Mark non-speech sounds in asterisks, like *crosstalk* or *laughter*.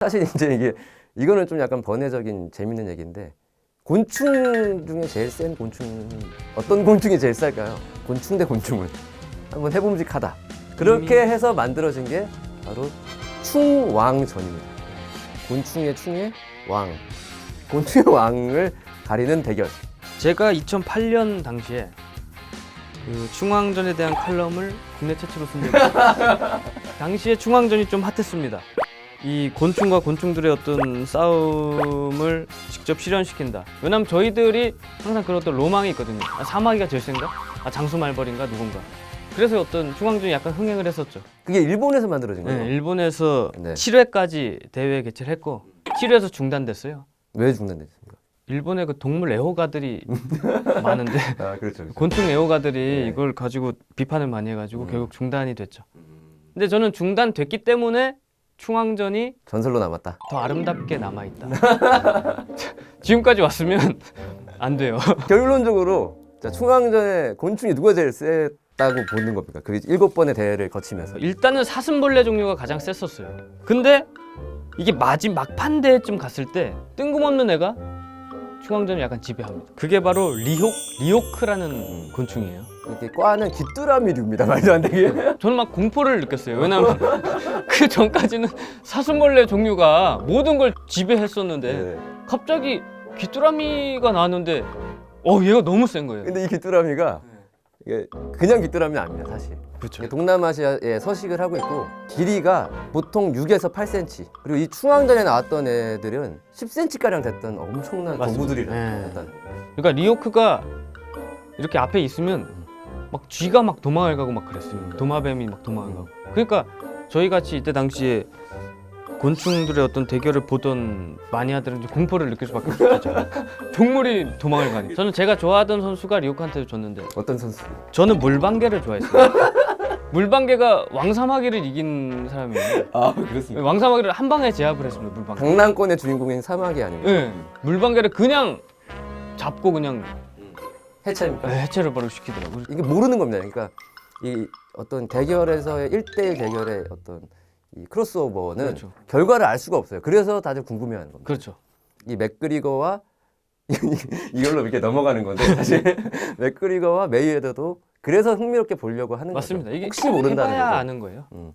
사실 이제 이게 이거는 좀 약간 번외적인 재밌는 얘기인데 곤충 중에 제일 센 곤충은 어떤 곤충이 제일 쌀까요? 곤충 대 곤충은 한번 해봄직하다. 그렇게 해서 만들어진 게 바로 충왕전입니다. 곤충의 충의 왕, 곤충의 왕을 가리는 대결. 제가 2008년 당시에 그 충황전에 대한 칼럼을 국내 최초로 쓴 적이 있어요. *laughs* 당시에 충황전이 좀 핫했습니다. 이 곤충과 곤충들의 어떤 싸움을 직접 실현시킨다. 왜냐면 저희들이 항상 그런 어떤 로망이 있거든요. 아, 사마귀가 제일 센가? 아, 장수말벌인가 누군가. 그래서 어떤 충황전이 약간 흥행을 했었죠. 그게 일본에서 만들어진 거예요. 네, 일본에서 네. 7회까지 대회 개최를 했고 7회에서 중단됐어요. 왜 중단됐습니까? 일본에 그 동물 애호가들이 *laughs* 많은데 아 그렇죠. 곤충 애호가들이 네. 이걸 가지고 비판을 많이 해가지고 음. 결국 중단이 됐죠. 근데 저는 중단됐기 때문에 충황전이 전설로 남았다. 더 아름답게 남아 있다. *laughs* 지금까지 왔으면 안 돼요. *laughs* 결론적으로 자, 충황전에 곤충이 누가 제일 셌다고 보는 겁니까? 그 일곱 번의 대회를 거치면서. 일단은 사슴벌레 종류가 가장 셌었어요. 근데 이게 마지 막 판 대회쯤 갔을 때 뜬금없는 애가 충황전을 약간 지배합니다. 그게 바로 리혹 리호크라는 곤충이에요. 이렇게 꽈는 귀뚜라미류입니다. 말도 안 되게. 저는 막 공포를 느꼈어요. 왜냐면 *laughs* 그 전까지는 사슴벌레 종류가 모든 걸 지배했었는데 네. 갑자기 귀뚜라미가 나왔는데 어 얘가 너무 센 거예요. 근데 이 귀뚜라미가 이게 그냥 귀뚜라미는 아닙니다, 사실. 그렇죠. 동남아시아에 서식을 하고 있고 길이가 보통 6에서 8cm. 그리고 이 충황전에 나왔던 애들은 10cm 가량 됐던 엄청난 맞습니다. 거구들이라. 네. 그러니까 리오크가 이렇게 앞에 있으면 막 쥐가 막 도망을 가고 막 그랬어요. 도마뱀이 막 도망을 가고. 그러니까 저희 같이 이때 당시에 곤충들의 어떤 대결을 보던 마니아들은 좀 공포를 느낄 수밖에 없었죠. *laughs* 동물이 도망을 가니. 저는 제가 좋아하던 선수가 리오크한테 줬는데 어떤 선수? 저는 물방개를 좋아했어요. *laughs* 물방개가 왕사마귀를 이긴 사람이에요. 아 그렇습니다. 왕사마귀를 한 방에 제압을 했습니다. 물방개. 강남권의 주인공인 사막이 아닌가? 네, 물방개를 그냥 잡고 그냥 해체입니까? 해체를 바로 시키더라고요. 이게 모르는 겁니다. 그러니까 이 어떤 대결에서의 1대1 대결의 어떤 이 크로스오버는 그렇죠. 결과를 알 수가 없어요. 그래서 다들 궁금해하는 겁니다. 그렇죠. 이 맥그리거와 *laughs* 이걸로 이렇게 넘어가는 건데 사실 *laughs* 맥그리거와 메이웨더도 그래서 흥미롭게 보려고 하는 맞습니다. 거죠. 이게 혹시 모른다는 거죠. 아는 거예요. 음.